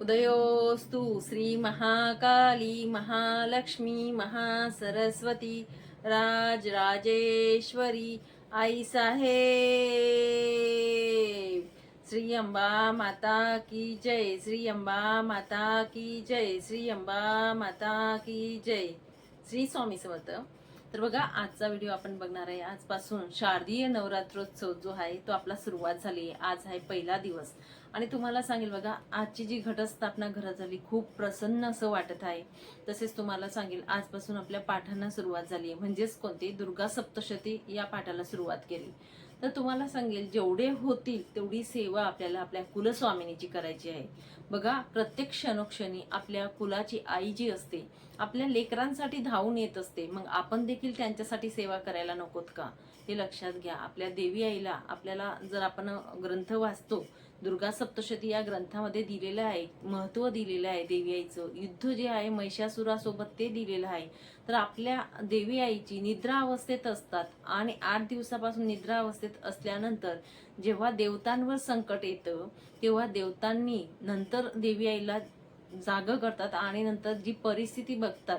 उदयोस्तु श्री महाकाली महालक्ष्मी महासरस्वती राजराजेश्वरी आई साहेब। श्री अंबा माता की जय। श्री अंबा माता की जय। श्री अंबा माता की जय। श्री स्वामी समर्थ। तर बघा आजचा व्हिडिओ आपण बघणार आहे. आजपासून शारदीय नवरात्रोत्सव जो आहे तो आपला सुरुवात झाली आहे. आज आहे पहिला दिवस. आणि तुम्हाला सांगेल बघा आजची जी घटस्थापना घरात झाली खूप प्रसन्न असं वाटत आहे. तसेच तुम्हाला सांगेल आजपासून आपल्या पाठांना सुरुवात झाली आहे. म्हणजेच कोणती? दुर्गा सप्तशती या पाठाला सुरुवात केली. तर तुम्हाला सांगेल जेवढे होतील तेवढी सेवा आपल्याला आपल्या कुलस्वामिनीची करायची आहे. बघा प्रत्येक क्षणोक्षणी आपल्या कुलाची आई जी असते आपल्या लेकरांसाठी धावून येत असते. मग आपण देखील त्यांच्यासाठी सेवा करायला नकोत का? हे लक्षात घ्या. आपल्या देवी आईला आपल्याला जर आपण ग्रंथ वाचतो दुर्गा सप्तशती या ग्रंथामध्ये दिलेलं आहे महत्त्व दिलेलं आहे देवी आईचं युद्ध जे आहे महिषासुरासोबत ते दिलेलं आहे. तर आपल्या देवी आईची निद्रा अवस्थेत असतात आणि आठ दिवसापासून निद्रा अवस्थेत असल्यानंतर जेव्हा देवतांवर संकट येतं तेव्हा देवतांनी नंतर देवी आईला जाग करतात आणि नंतर जी परिस्थिती बघतात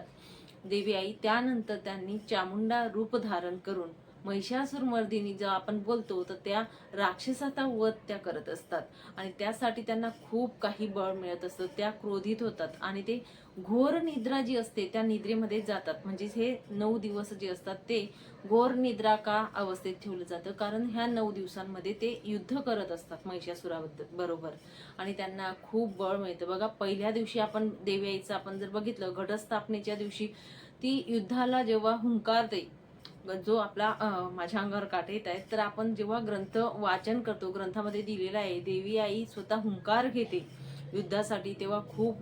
देवी आई त्यानंतर त्यांनी चामुंडा रूप धारण करून महिषासूर मर्दिनी जेव्हा आपण बोलतो तर त्या राक्षसाचा वध त्या करत असतात. आणि त्यासाठी त्यांना खूप काही बळ मिळत असतं. त्या क्रोधित होतात. आणि ते घोर निद्रा जी असते त्या निद्रेमध्ये जातात. म्हणजेच हे नऊ दिवस जे असतात ते घोर निद्रा का अवस्थेत ठेवलं जातं? कारण ह्या नऊ दिवसांमध्ये ते युद्ध करत असतात महिषासुराबद्दल बरोबर. आणि त्यांना खूप बळ मिळतं. बघा पहिल्या दिवशी आपण देवी आपण जर बघितलं घटस्थापनेच्या दिवशी ती युद्धाला जेव्हा हुंकारते जो आपला माझ्या अंगावर काटे येत आहेत तर आपण जेव्हा ग्रंथ वाचन करतो ग्रंथामध्ये दिलेला आहे देवी आई स्वतः हुंकार घेते युद्धासाठी तेव्हा खूप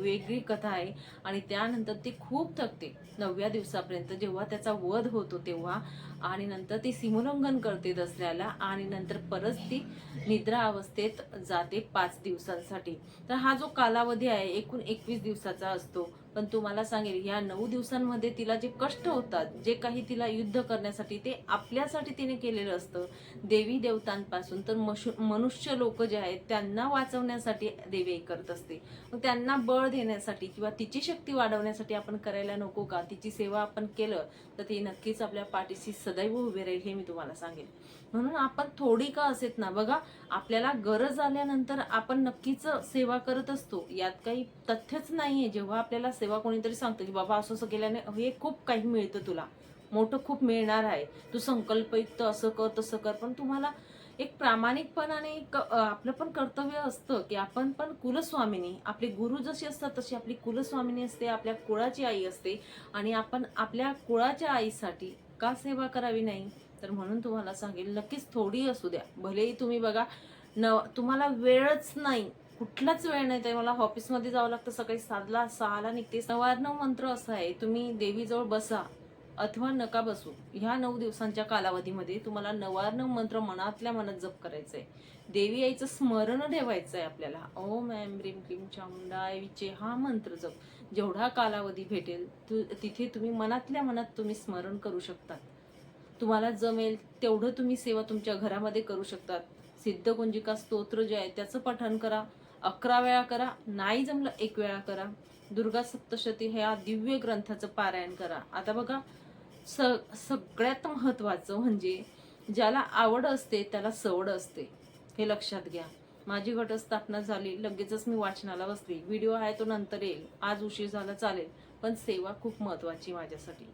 वेगळी कथा आहे आणि त्यानंतर ती खूप थकते. नवव्या दिवसापर्यंत जेव्हा त्याचा वध होतो तेव्हा आणि नंतर ती सीमोल्लंघन करते दसऱ्याला आणि नंतर परत ती निद्रा अवस्थेत जाते पाच दिवसांसाठी. तर हा जो कालावधी आहे एकूण एकवीस दिवसाचा असतो. पण तुम्हाला सांगेल ह्या नऊ दिवसांमध्ये तिला जे कष्ट होतात जे काही तिला युद्ध करण्यासाठी ते आपल्यासाठी तिने केलेलं असतं देवी देवतांपासून. तर मशु मनुष्य लोक जे आहेत त्यांना वाचवण्यासाठी देवी करत असते. मग त्यांना बळ देण्यासाठी किंवा तिची शक्ती वाढवण्यासाठी आपण करायला नको का? तिची सेवा आपण केलं तर ती नक्कीच आपल्या पाठीशी सदैव उभे राहील हे मी तुम्हाला सांगेन म्हणून आपण थोडी का असेत ना बघा आपल्याला गरज आल्यानंतर आपण नक्कीच सेवा करत असतो. यात काही तथ्यच नाहीये. जेव्हा आपल्याला सेवा कोणीतरी सांगतं की बाबा असं असं केल्याने हे खूप काही मिळतं तुला. मोठं खूप मिळणार आहे. तू संकल्पयुक्त असं कर तसं कर. पण तुम्हाला एक प्रामाणिकपणाने एक आपलं पण कर्तव्य असतं की आपण पण कुलस्वामिनी. आपले गुरु जशी असतात तशी आपली कुलस्वामिनी असते आपल्या कुळाची आई असते. आणि आपण आपल्या कुळाच्या आईसाठी का सेवा करावी नाही? तर म्हणून तुम्हाला सांगेल नक्कीच थोडी असू द्या. भलेही तुम्ही बघा न तुम्हाला वेळच नाही. कुठलाच वेळ नाही तर मला ऑफिसमध्ये जावं लागतं. सकाळी सातला सहाला निघते. नवार्णव मंत्र असं आहे. तुम्ही देवीजवळ बसा. अथवा नका बसू. ह्या नऊ दिवसांच्या कालावधीमध्ये तुम्हाला नवार्णव मंत्र मनातल्या मनात जप करायचं आहे देवी आईचं स्मरण ठेवायचं आहे आपल्याला. ओम ऐम रीम क्लीम चामुंडाय विचे हा मंत्र जप. जेवढा कालावधी भेटेल तु तिथे तुम्ही मनातल्या मनात तुम्ही स्मरण करू शकता तुम्हाला जमेल तेवढं तुम्ही सेवा तुमच्या घरामध्ये करू शकतात. सिद्धकुंजिका स्तोत्र जे आहे त्याचं पठण करा. अकरा वेळा करा नाही जमलं एक वेळा करा. दुर्गा सप्तशती ह्या दिव्य ग्रंथाचं पारायण करा. आता बघा स सगळ्यात महत्वाचं म्हणजे ज्याला आवड असते त्याला सवड असते. हे लक्षात घ्या. माझी घटस्थापना झाली लगेचच मी वाचनाला बसली. व्हिडिओ आहे तो नंतर येईल. आज उशीर झाला चालेल. पण सेवा खूप महत्वाची माझ्यासाठी.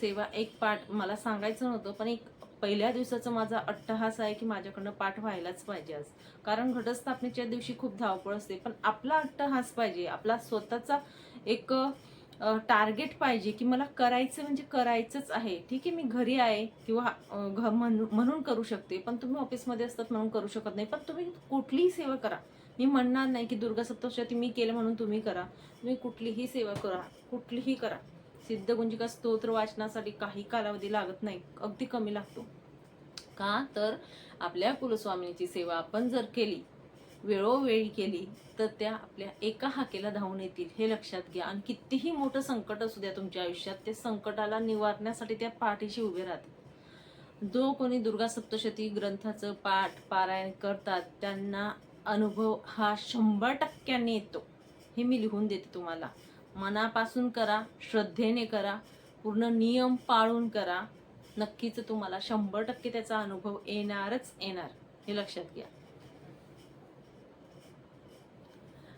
सेवा एक पाठ मला सांगायचं नव्हतं पण एक पहिल्या दिवसाचं माझा अट्टहास आहे की माझ्याकडनं पाठ व्हायलाच पाहिजे आज. कारण घटस्थापनेच्या दिवशी खूप धावपळ असते. पण आपला अट्टहास पाहिजे. आपला स्वतःचा एक टार्गेट पाहिजे की मला करायचं म्हणजे करायचंच आहे. ठीक आहे मी घरी आहे किंवा घ म्हणून करू शकते. पण तुम्ही ऑफिसमध्ये असतात म्हणून करू शकत नाही. पण तुम्ही कुठलीही सेवा करा. मी म्हणणार नाही की दुर्गा सप्तशती मी केलं म्हणून तुम्ही करा. तुम्ही कुठलीही सेवा करा. कुठलीही करा. सिद्धगुंजिका स्तोत्र वाचनासाठी काही कालावधी लागत नाही. अगदी कमी लागतो. का? तर आपल्या कुलस्वामिनीची सेवा आपण जर केली वेळोवेळी केली तर त्या आपल्या एका हाकेला धावून येतील हे लक्षात घ्या. आणि कितीही मोठं संकट असू द्या तुमच्या आयुष्यात ते संकटाला निवारण्यासाठी त्या पाठीशी उभे राहतात. जो कोणी दुर्गा सप्तशती ग्रंथाचं पाठ पारायण करतात त्यांना अनुभव हा शंभर टक्क्यांनी येतो. हे मी लिहून देते तुम्हाला. मनापासून करा श्रद्धेने करा पूर्ण नियम पाळून करा नक्कीच तुम्हाला शंभर टक्के त्याचा अनुभव येणारच येणार. हे लक्षात घ्या.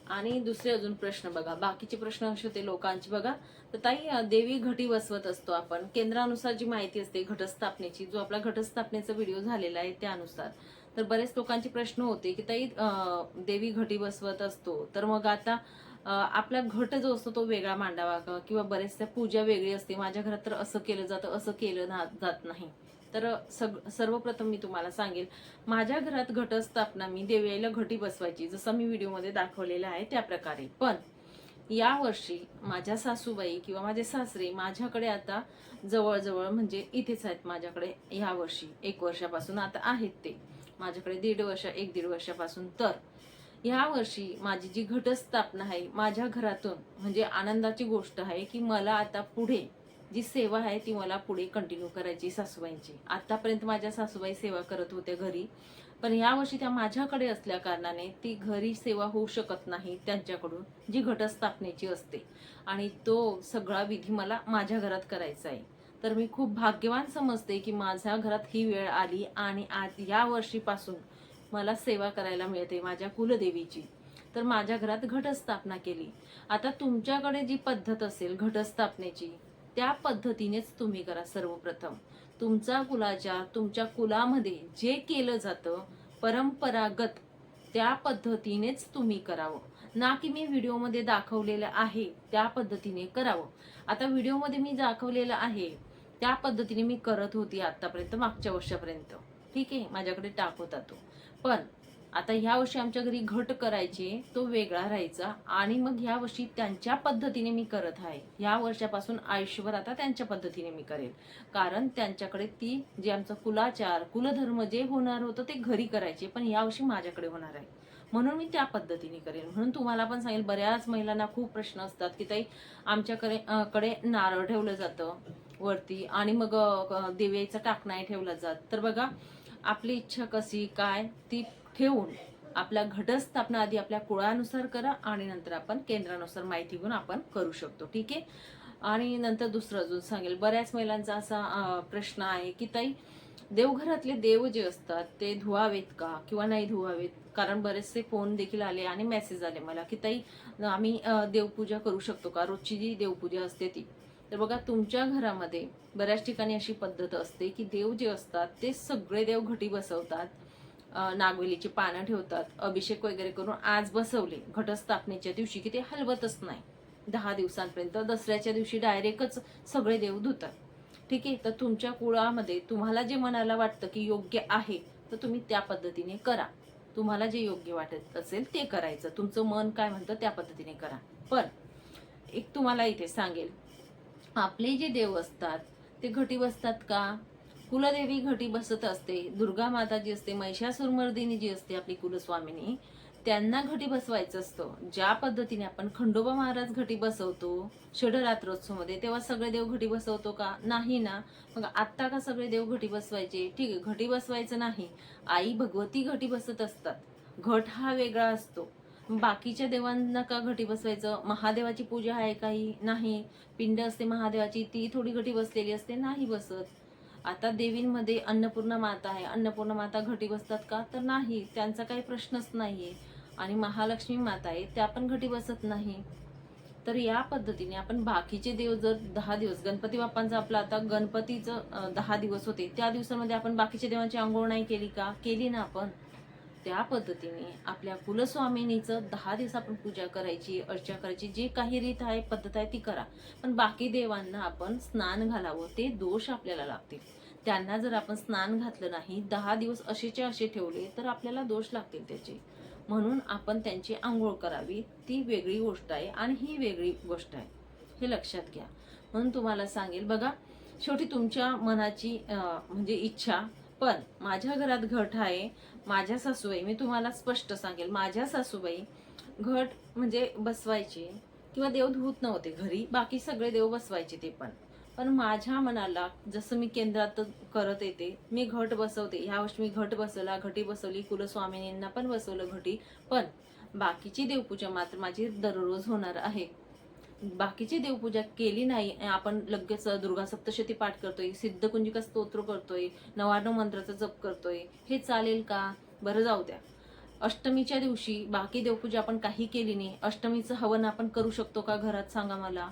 आणि दुसरे अजून प्रश्न बघा. बाकीचे प्रश्न असे होते लोकांचे बघा. तर ताई देवी घटी बसवत असतो आपण. केंद्रानुसार जी माहिती असते घटस्थापनेची जो आपला घटस्थापनेचा व्हिडिओ झालेला आहे त्यानुसार. तर बरेच लोकांचे प्रश्न होते की ताई अं, देवी घटी बसवत असतो. तर मग आता आपला घट जो असतो तो वेगळा मांडावा का? किंवा बरेचशा पूजा वेगळी असते. माझ्या घरात तर असं केलं जातं असं केलं ना- जात नाही. तर सग सर्वप्रथम मी तुम्हाला सांगेल माझ्या घरात घटस्थापना मी देवयाईला घटी बसवायची जसं मी व्हिडिओमध्ये दाखवलेलं आहे त्या प्रकारे. पण या वर्षी माझ्या सासूबाई किंवा माझे सासरे माझ्याकडे आता जवळजवळ म्हणजे इथेच आहेत माझ्याकडे ह्या वर्षी. एक वर्षापासून आता आहेत ते. माझ्याकडे दीड वर्ष एक दीड वर्षापासून. तर ह्या वर्षी माझी जी घटस्थापना आहे माझ्या घरातून म्हणजे आनंदाची गोष्ट आहे की मला आता पुढे जी सेवा आहे ती मला पुढे कंटिन्यू करायची सासूबाईंची. आतापर्यंत माझ्या सासूबाई सेवा करत होत्या घरी पण या वर्षी त्या माझ्याकडे असल्या कारणाने ती घरी सेवा होऊ शकत नाही त्यांच्याकडून जी घटस्थापनेची असते. आणि तो सगळा विधी मला माझ्या घरात करायचा आहे. तर मी खूप भाग्यवान समजते की माझ्या घरात ही वेळ आली आणि आज या वर्षीपासून मला सेवा करायला मिळते माझ्या कुलदेवीची. तर माझ्या घरात घटस्थापना केली. आता तुमच्याकडे जी पद्धत असेल घटस्थापनेची त्या पद्धतीनेच तुम्ही करा सर्वप्रथम. तुमचा कुलाचार तुमच्या कुलामध्ये जे केलं जातं परंपरागत त्या पद्धतीनेच तुम्ही करावं. ना की मी व्हिडिओमध्ये दाखवलेलं आहे त्या पद्धतीने करावं. आता व्हिडिओमध्ये मी दाखवलेलं आहे त्या पद्धतीने मी करत होती आतापर्यंत मागच्या वर्षापर्यंत. ठीक आहे? माझ्याकडे टाक होता तो. पण आता ह्या वर्षी आमच्या घरी घट करायचे तो वेगळा राहायचा आणि मग ह्या वर्षी त्यांच्या पद्धतीने मी करत आहे. ह्या वर्षापासून आयुष्यभर आता त्यांच्या पद्धतीने मी करेल कारण त्यांच्याकडे ती जे आमचं कुलाचार कुलधर्म जे होणार होतं ते घरी करायचे पण यावर्षी माझ्याकडे होणार आहे. म्हणून मी त्या पद्धतीने करेन. म्हणून तुम्हाला पण सांगेल बऱ्याच महिलांना खूप प्रश्न असतात की ताई आमच्याकडे कडे नारळ ठेवलं जातं वरती आणि मग अं, टाकणाही टाक ठेवला जात. तर बघा आपली इच्छा कशी काय ती ठेवून आपल्या घटस्थापना आधी आपल्या कुळानुसार करा आणि नंतर आपण केंद्रानुसार माहिती घेऊन आपण करू शकतो. ठीक आहे? आणि नंतर दुसरं अजून सांगेल. बऱ्याच महिलांचा असा प्रश्न आहे की ताई देवघरातले देव जे असतात ते धुवावेत का किंवा नाही धुवावेत? कारण बरेचसे फोन देखील आले आणि मेसेज आले मला की ताई आम्ही देवपूजा करू शकतो का? रोजची जी देवपूजा असते ती. तर बघा तुमच्या घरामध्ये बऱ्याच ठिकाणी अशी पद्धत असते की देव जे असतात ते सगळे देव घटी बसवतात नागवेलीची पानं ठेवतात अभिषेक वगैरे करून आज बसवले घटस्थापनेच्या दिवशी की ते हलवतच नाही. दहा दिवसांपर्यंत दसऱ्याच्या दिवशी डायरेक्टच सगळे देव धुतात. ठीक आहे? तर तुमच्या कुळामध्ये तुम्हाला जे मनाला वाटतं की योग्य आहे तर तुम्ही त्या पद्धतीने करा. तुम्हाला जे योग्य वाटत असेल ते करायचं. तुमचं मन काय म्हणतं त्या पद्धतीने करा. पण एक तुम्हाला इथे सांगेल आपले जे देव असतात ते घटी बसतात का? कुलदेवी घटी बसत असते दुर्गा माता जी असते महिषासुरमर्दिनी जी असते आपली कुलस्वामिनी त्यांना घटी बसवायचं असतं. ज्या पद्धतीने आपण खंडोबा महाराज घटी बसवतो षडरात्रोत्सवमध्ये तेव्हा सगळे देव घटी बसवतो का? नाही ना. मग आत्ता का सगळे देव घटी बसवायचे? ठीक आहे घटी बसवायचं नाही. आई भगवती घटी बसत असतात. घट हा वेगळा असतो. बाकीच्या देवांना का घटी बसवायचं? महादेवाची पूजा आहे काही? नाही. पिंड असते महादेवाची ती थोडी घटी बसलेली असते नाही बसत. आता देवींमध्ये अन्नपूर्णा माता आहे. अन्नपूर्णा माता घटी बसतात का? तर नाही. त्यांचा काही प्रश्नच नाही आहे आणि महालक्ष्मी माता आहे त्या पण घटी बसत नाही. तर या पद्धतीने आपण बाकीचे देव जर दहा दिवस गणपती बाप्पांचा आपला आता गणपतीचं दहा दिवस होते त्या दिवसामध्ये आपण बाकीच्या देवांची आंघोळ नाही केली का? केली ना आपण. त्या पद्धतीने आपल्या कुलस्वामिनीचं दहा दिवस आपण पूजा करायची अर्चा करायची जे काही रीत आहे पद्धत आहे ती करा. पण बाकी देवांना आपण स्नान घालावं ते दोष आपल्याला लागतील. त्यांना जर आपण स्नान घातलं नाही दहा दिवस असेचे असे ठेवले तर आपल्याला दोष लागतील त्याचे. म्हणून आपण त्यांची आंघोळ करावी ती वेगळी गोष्ट आहे आणि ही वेगळी गोष्ट आहे. हे लक्षात घ्या. म्हणून तुम्हाला सांगेल बघा शेवटी तुमच्या मनाची म्हणजे इच्छा पण माझ्या घरात घट आहे माझ्या सासूबाई मी तुम्हाला स्पष्ट सांगेल माझ्या सासूबाई घट म्हणजे बसवायचे किंवा देव धुवत नव्हते घरी बाकी सगळे देव बसवायचे ते पण. पण माझ्या मनाला जसं मी केंद्रात करत येते मी घट बसवते. ह्या वर्षी मी घट बसवला घटी बसवली कुलस्वामिनींना पण बसवलं घटी. पण बाकीची देवपूजा मात्र माझी दररोज होणार आहे. बाकीची देवपूजा केली नाही आपण लगेच दुर्गा सप्तशती पाठ करतोय सिद्धकुंजिका स्तोत्र करतोय नवार्ण मंत्राचा जप करतोय हे चालेल का? बरं जाऊ द्या. अष्टमीच्या दिवशी बाकी देवपूजा आपण काही केली नाही अष्टमीचं हवन आपण करू शकतो का घरात सांगा मला?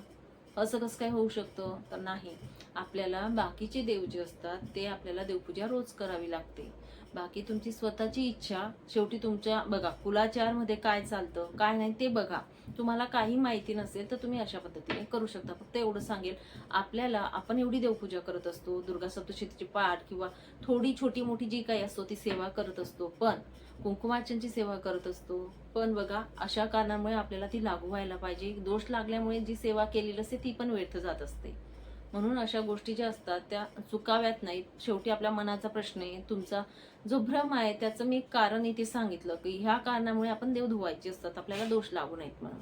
असं कसं काय होऊ शकतं? तर नाही. आपल्याला बाकीचे देव जे असतात ते आपल्याला देवपूजा रोज करावी लागते. बाकी तुमची स्वतःची इच्छा शेवटी तुमच्या बघा कुलाचारमध्ये काय चालतं काय नाही ते बघा. तुम्हाला काही माहिती नसेल तर तुम्ही अशा पद्धतीने करू शकता. फक्त एवढं सांगेल आपल्याला आपण एवढी देवपूजा करत असतो दुर्गा सप्तशतीची पाठ किंवा थोडी छोटी मोठी जी काही असतो ती सेवा करत असतो. पण कुंकुमार्चनची सेवा करत असतो. पण बघा अशा कारणामुळे आपल्याला ती लागू व्हायला पाहिजे. दोष लागल्यामुळे जी सेवा केलेली असते ती पण व्यर्थ जात असते. म्हणून अशा गोष्टी ज्या असतात त्या चुकाव्यात नाहीत. शेवटी आपल्या मनाचा प्रश्न आहे. तुमचा जो भ्रम आहे त्याचं मी कारण इथे सांगितलं की ह्या कारणामुळे आपण देव धुवायचे असतात. आपल्याला दोष लागू नयेत म्हणून.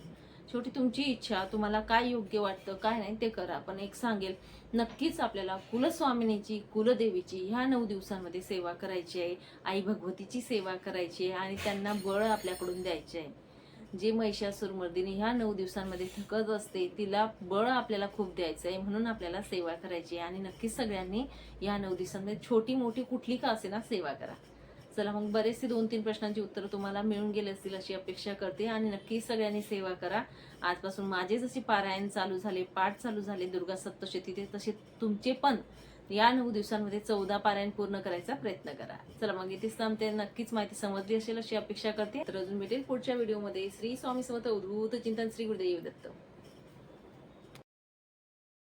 शेवटी तुमची इच्छा तुम्हाला काय योग्य वाटतं काय नाही ते करा. पण एक सांगेल नक्कीच आपल्याला कुलस्वामिनीची कुलदेवीची ह्या नऊ दिवसांमध्ये सेवा करायची आहे. आई भगवतीची सेवा करायची आहे आणि त्यांना बळ आपल्याकडून द्यायचे आहे. जे महिषासुरमर्दिनी ह्या नऊ दिवसांमध्ये थकत असते तिला बळ आपल्याला खूप द्यायचं आहे म्हणून आपल्याला सेवा करायची आहे. आणि नक्की सगळ्यांनी या नऊ दिवसांमध्ये छोटी मोठी कुठली का असेना सेवा करा. चला मग बरेचसे दोन तीन प्रश्नांची उत्तरं तुम्हाला मिळून गेले असतील अशी अपेक्षा करते. आणि नक्की सगळ्यांनी सेवा करा. आजपासून माझे जसे पारायण चालू झाले पाठ चालू झाले दुर्गा सप्तशती ते तसे तुमचे पण या नऊ दिवसांमध्ये चौदा पारायण पूर्ण करायचा प्रयत्न करा. चला मग इथेच थांबते नक्कीच माहिती समजली असेल अशी अपेक्षा करते. तर अजून भेटेल पुढच्या व्हिडिओमध्ये. श्री स्वामी समर्थ. उद्भूत चिंतन श्री गुरुदेव दत्त.